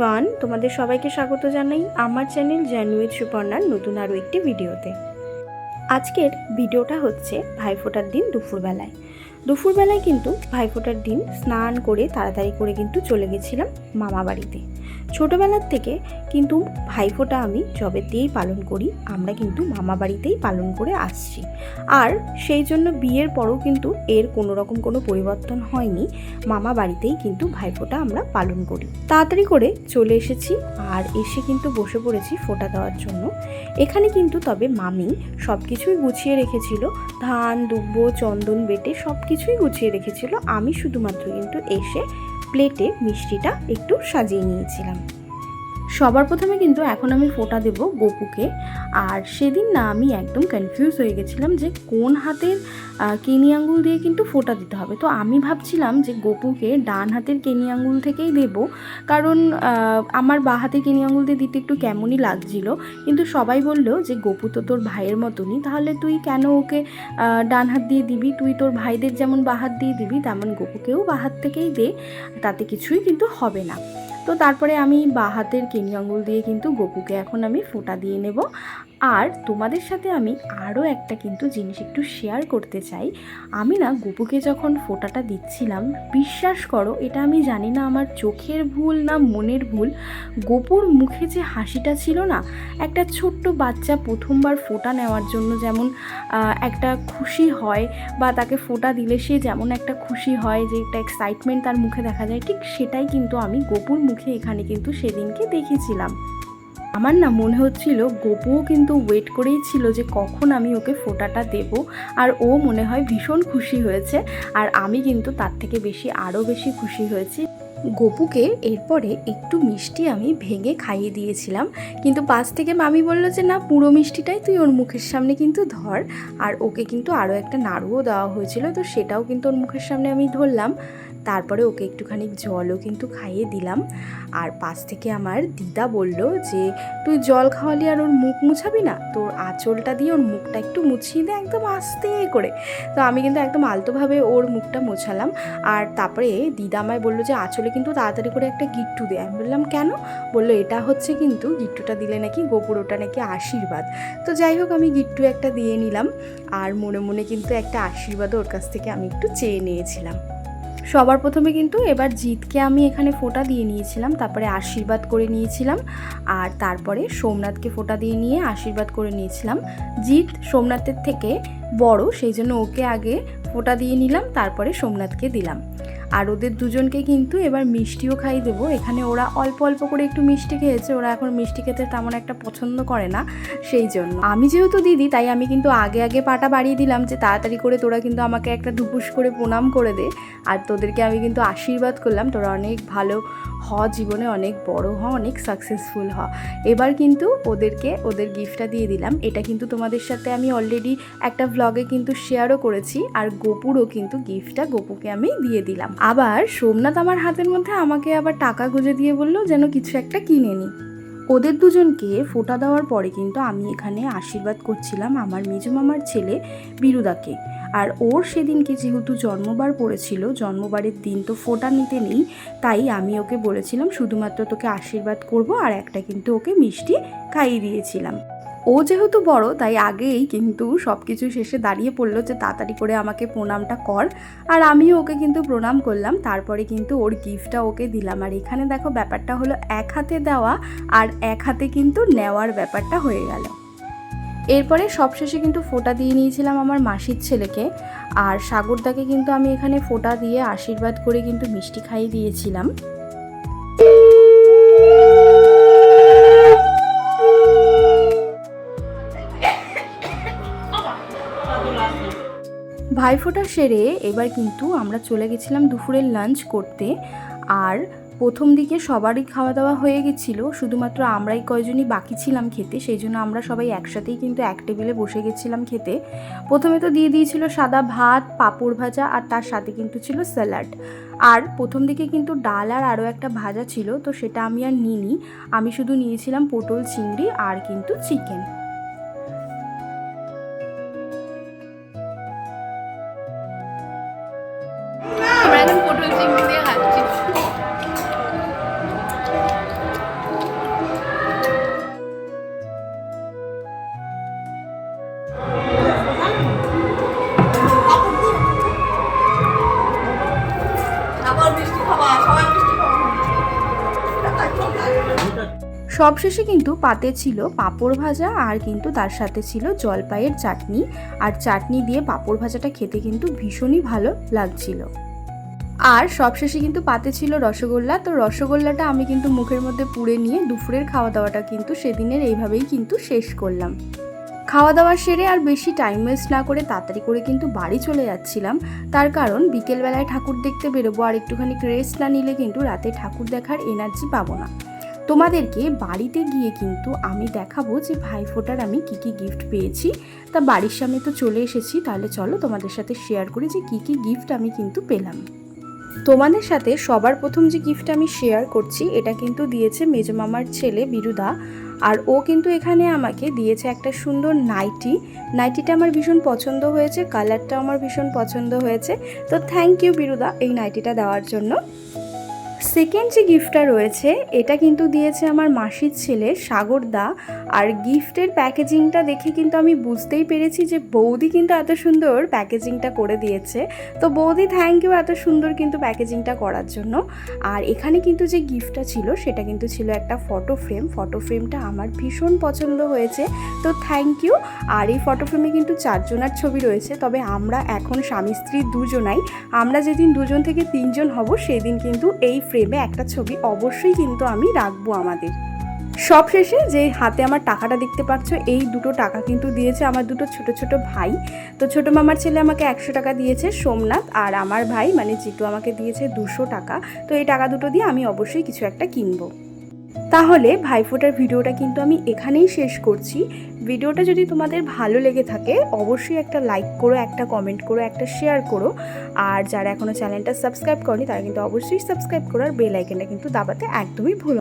Everyone তোমাদের সবাইকে স্বাগত জানাই আমার চ্যানেল জানুইথ সুপর্ণার নতুন আরও একটি ভিডিওতে আজকের ভিডিওটা হচ্ছে ভাইফোঁটার দিন দুপুরবেলায়। দুপুরবেলায় কিন্তু ভাইফোঁটার দিন স্নান করে তাড়াতাড়ি করে কিন্তু চলে গেছিলাম মামা বাড়িতে ছোটোবেলার থেকে কিন্তু ভাইফোঁটা আমি জবের দিয়েই পালন করি, আমরা কিন্তু মামা বাড়িতেই পালন করে আসছি। আর সেই জন্য বিয়ের পরও কিন্তু এর কোনো রকম কোনো পরিবর্তন হয়নি, মামা বাড়িতেই কিন্তু ভাইফোঁটা আমরা পালন করি। তাড়াতাড়ি করে চলে এসেছি আর এসে কিন্তু বসে পড়েছি ফোঁটা দেওয়ার জন্য। এখানে কিন্তু তবে মামি সব কিছুই গুছিয়ে রেখেছিল, ধান, দুব্ব, চন্দন, বেটে সব কিছুই গুছিয়ে রেখেছিল। আমি শুধুমাত্র কিন্তু এসে প্লেটে মিষ্টিটা একটু সাজিয়ে নিয়েছিলাম। সবার প্রথমে কিন্তু এখন আমি ফোঁটা দেব গপুকে। আর সেদিন না আমি একদম কনফিউজ হয়ে গেছিলাম যে কোন হাতের কেনি আঙ্গুল দিয়ে কিন্তু ফোঁটা দিতে হবে। তো আমি ভাবছিলাম যে গপুকে ডান হাতের কেনি আঙ্গুল থেকেই দেব। কারণ আমার বা হাতে কেনি আঙ্গুল দিয়ে দিতে একটু কেমনই লাগছিল। কিন্তু সবাই বলল যে, গপু তো তোর ভাইয়ের মতনই। তাহলে তুই কেন ওকে ডান হাত দিয়ে দিবি? তুই তোর ভাইদের যেমন বা হাত দিয়ে দিবি, তেমন গপুকেও বা হাত থেকেই দে। তাতে কিছুই কিন্তু হবে না। তো তারপরে আমি বা হাতের কেনি আঙুল দিয়ে কিন্তু গপুকে এখন আমি ফোঁটা দিয়ে নেব। আর তোমাদের সাথে আমি আরও একটা কিন্তু জিনিস একটু শেয়ার করতে চাই। আমি না গপুকে যখন ফোঁটাটা দিচ্ছিলাম, বিশ্বাস করো, এটা আমি জানি না আমার চোখের ভুল না মনের ভুল, গোপুর মুখে যে হাসিটা ছিল না, একটা ছোট্ট বাচ্চা প্রথমবার ফোঁটা নেওয়ার জন্য যেমন একটা খুশি হয় বা তাকে ফোঁটা দিলে সে যেমন একটা খুশি হয় যে একটা এক্সাইটমেন্ট তার মুখে দেখা যায়, ঠিক সেটাই কিন্তু আমি গোপুর মুখে এখানে কিন্তু সেদিনকে দেখেছিলাম। আমার না মনে হচ্ছিল গোপুও কিন্তু ওয়েট করেই ছিল যে কখন আমি ওকে ফোঁটাটা দেব, আর ও মনে হয় ভীষণ খুশি হয়েছে, আর আমি কিন্তু তার থেকে বেশি আরও বেশি খুশি হয়েছি। গপুকে এরপরে একটু মিষ্টি আমি ভেঙে খাইয়ে দিয়েছিলাম, কিন্তু পাশ থেকে মামি বলল যে, না, পুরো মিষ্টিটাই তুই ওর মুখের সামনে কিন্তু ধর। আর ওকে কিন্তু আরও একটা নাড়ুও দেওয়া হয়েছিল, তো সেটাও কিন্তু ওর মুখের সামনে আমি ধরলাম। তারপরে ওকে একটুখানি জলও কিন্তু খাইয়ে দিলাম। আর পাশ থেকে আমার দিদা বলল যে, তুই জল খাওয়ালি আর ওর মুখ মুছাবি না? তোর আঁচলটা দিয়ে ওর মুখটা একটু মুছিয়ে দে একদম আস্তে করে। তো আমি কিন্তু একদম আলতোভাবে ওর মুখটা মোছালাম। আর তারপরে দিদা আমায় বলল যে, আঁচলে কিন্তু তাড়াতাড়ি করে একটা গিট্টু দে। আমি বললাম, কেন? বলল, এটা হচ্ছে কিন্তু গিট্টুটা দিলে নাকি গোপুর ওটা নাকি আশীর্বাদ। তো যাই হোক, আমি গিট্টু একটা দিয়ে নিলাম। আর মনে মনে কিন্তু একটা আশীর্বাদও ওর কাছ থেকে আমি একটু চেয়ে নিয়েছিলাম। সবার প্রথমে কিন্তু এবার জিতকে আমি এখানে ফোঁটা দিয়ে নিয়েছিলাম, তারপরে আশীর্বাদ করে নিয়েছিলাম, আর তারপরে সোমনাথকে ফোঁটা দিয়ে নিয়ে আশীর্বাদ করে নিয়েছিলাম। জিৎ সোমনাথের থেকে বড়, সেই জন্য ওকে আগে ফোঁটা দিয়ে নিলাম, তারপরে সোমনাথকে দিলাম। আর ওদের দুজনকে কিন্তু এবার মিষ্টিও খাই দেবো। এখানে ওরা অল্প অল্প করে একটু মিষ্টি খেয়েছে, ওরা এখন মিষ্টি খেতে তেমন একটা পছন্দ করে না সেই জন্য। আমি যেহেতু দিদি, তাই আমি কিন্তু আগে আগে পাটা বাড়িয়ে দিলাম যে তাড়াতাড়ি করে তোরা কিন্তু আমাকে একটা ধুপুস করে প্রণাম করে দে। আর তোদেরকে আমি কিন্তু আশীর্বাদ করলাম, তোরা অনেক ভালো হ জীবনে অনেক বড় হ, অনেক সাকসেসফুল হ। এবার কিন্তু ওদেরকে, ওদের গিফটটা দিয়ে দিলাম। এটা কিন্তু তোমাদের সাথে আমি অলরেডি একটা ভ্লগে কিন্তু শেয়ারও করেছি আর গোপুরও কিন্তু গিফটটা গোপুকে আমি দিয়ে দিলাম। আবার সোমনাথ আমার হাতের মধ্যে আমাকে আবার টাকা গুঁজে দিয়ে বলল যেন কিছু একটা কিনে নিই ওদের দুজনকে ফোটা দেওয়ার পরে কিন্তু আমি এখানে আশীর্বাদ করছিলাম আমার মেজো মামার ছেলে বিরুদাকে। আর ওর সেদিনকে যেহেতু জন্মবার পড়েছিল, জন্মবারের দিন তো ফোটা নিতে নেই, তাই আমি ওকে বলেছিলাম, শুধুমাত্র তোকে আশীর্বাদ করব আর একটা কিন্তু ওকে মিষ্টি খাইয়ে দিয়েছিলাম। ও যেহেতু বড়, তাই আগেই কিন্তু সব কিছু শেষে দাঁড়িয়ে পড়ল যে তাড়াতাড়ি করে আমাকে প্রণামটা কর। আর আমিও ওকে কিন্তু প্রণাম করলাম, তারপরে কিন্তু ওর গিফটটা ওকে দিলাম। আর এখানে দেখো ব্যাপারটা হলো এক হাতে দেওয়া আর এক হাতে কিন্তু নেওয়ার ব্যাপারটা হয়ে গেল। এরপরে সবশেষে কিন্তু ফোঁটা দিয়ে নিয়েছিলাম আমার মাসির ছেলেকে। আর সাগরদাকে কিন্তু আমি এখানে ফোঁটা দিয়ে আশীর্বাদ করে কিন্তু মিষ্টি খাইয়ে দিয়েছিলাম। ভাইফোঁটা সেরে এবার কিন্তু আমরা চলে গেছিলাম দুপুরের লাঞ্চ করতে। আর প্রথম দিকে সবারই খাওয়া দাওয়া হয়ে গেছিল, শুধুমাত্র আমরাই কয়জনই বাকি ছিলাম খেতে, সেই জন্য আমরা সবাই একসাথেই কিন্তু এক টেবিলে বসে গেছিলাম খেতে। প্রথমে তো দিয়ে দিয়েছিল সাদা ভাত, পাঁপড় ভাজা, আর তার সাথে কিন্তু ছিল স্যালাড আর প্রথম দিকে কিন্তু ডাল আর আরও একটা ভাজা ছিল, তো সেটা আমি আর নিইনি। আমি শুধু নিয়েছিলাম পটল, চিংড়ি, আর কিন্তু চিকেন সবশেষে কিন্তু পাতে ছিল পাঁপড় ভাজা আর কিন্তু তার সাথে ছিল জলপাইয়ের চাটনি। আর চাটনি দিয়ে পাঁপড় ভাজাটা খেতে কিন্তু ভীষণই ভালো লাগছিল। আর সবশেষে কিন্তু পাতে ছিল রসগোল্লা। তো রসগোল্লাটা আমি কিন্তু মুখের মধ্যে পুড়ে নিয়ে দুপুরের খাওয়া দাওয়াটা কিন্তু সেদিনের এইভাবেই কিন্তু শেষ করলাম। খাওয়া দাওয়া সেরে আর বেশি টাইম ওয়েস্ট না করে তাড়াতাড়ি করে কিন্তু বাড়ি চলে যাচ্ছিলাম। তার কারণ বিকেলবেলায় ঠাকুর দেখতে বেরোবো আর একটুখানি রেস্ট না নিলে কিন্তু রাতে ঠাকুর দেখার এনার্জি পাবো না। তোমাদেরকে বাড়িতে গিয়ে কিন্তু আমি দেখাবো যে ভাইফোঁটার আমি কি কি গিফট পেয়েছি। তা বাড়ির সামনে তো চলে এসেছি, তাহলে চলো তোমাদের সাথে শেয়ার করি যে কি কি গিফট আমি কিন্তু পেলাম। তোমাদের সাথে সবার প্রথম যে গিফট আমি শেয়ার করছি, এটা কিন্তু দিয়েছে মেজো মামার ছেলে বিরুদা আর ও কিন্তু এখানে আমাকে দিয়েছে একটা সুন্দর নাইটি নাইটিটা আমার ভীষণ পছন্দ হয়েছে কালারটা আমার ভীষণ পছন্দ হয়েছে। তো থ্যাংক ইউ বিরুদা এই নাইটিটা দেওয়ার জন্য। সেকেন্ড যে গিফটটা রয়েছে, এটা কিন্তু দিয়েছে আমার মাসির ছেলে সাগর দা আর গিফটের প্যাকেজিংটা দেখে কিন্তু আমি বুঝতেই পেরেছি যে বৌদি কিন্তু এত সুন্দর প্যাকেজিংটা করে দিয়েছে। তো বৌদি থ্যাংক ইউ এত সুন্দর কিন্তু প্যাকেজিংটা করার জন্য। আর এখানে কিন্তু যে গিফটটা ছিল, সেটা কিন্তু ছিল একটা ফটো ফ্রেম ফটো ফ্রেমটা আমার ভীষণ পছন্দ হয়েছে। তো থ্যাংক ইউ আর এই ফটো ফ্রেমে কিন্তু চারজনার ছবি রয়েছে। তবে আমরা এখন স্বামী স্ত্রী দুজনাই। আমরা যেদিন দুজন থেকে তিনজন হব, সেদিন কিন্তু এই ফ্রেমে একটা ছবি অবশ্যই কিন্তু আমি রাখব আমাদের। সবশেষে যে হাতে আমার টাকাটা দেখতে পাচ্ছ, এই দুটো টাকা কিন্তু দিয়েছে আমার দুটো ছোট ছোট ভাই। তো ছোট মামার ছেলে আমাকে একশো টাকা দিয়েছে, সোমনাথ, আর আমার ভাই মানে জিটু আমাকে দিয়েছে দুশো টাকা। তো এই টাকা দুটো দিয়ে আমি অবশ্যই কিছু একটা কিনবো। তাহলে ভাইফোঁটার ভিডিওটা কিন্তু আমি এখানেই শেষ করছি। ভিডিওটা যদি তোমাদের ভালো লেগে থাকে, অবশ্যই একটা লাইক করো, একটা কমেন্ট করো, একটা শেয়ার করো। আর যারা এখনও চ্যানেলটা সাবস্ক্রাইব করনি, তারা কিন্তু অবশ্যই সাবস্ক্রাইব করো আর বেল আইকনটা কিন্তু দাবাতে একদমই ভুলো